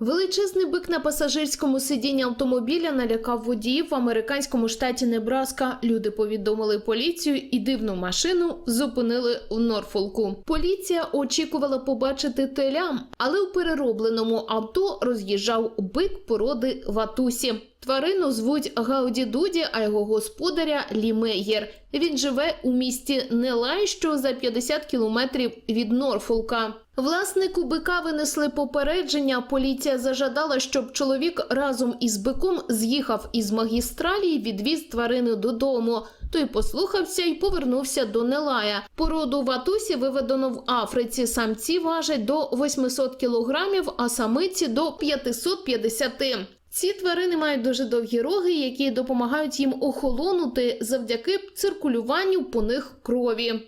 Величезний бик на пасажирському сидінні автомобіля налякав водіїв в американському штаті Небраска. Люди повідомили поліцію і дивну машину зупинили в Норфолку. Поліція очікувала побачити телям, але у переробленому авто роз'їжджав бик породи Ватусі. Тварину звуть Гауді Дуді, а його господаря Лі Мейєр. Він живе у місті Нелай, що за 50 кілометрів від Норфолка. Власнику бика винесли попередження. Поліція зажадала, щоб чоловік разом із биком з'їхав із магістралі і відвіз тварину додому. Той послухався і повернувся до Нелая. Породу ватусі виведено в Африці. Самці важать до 800 кілограмів, а самиці до 550. Ці тварини мають дуже довгі роги, які допомагають їм охолонути завдяки циркулюванню по них крові.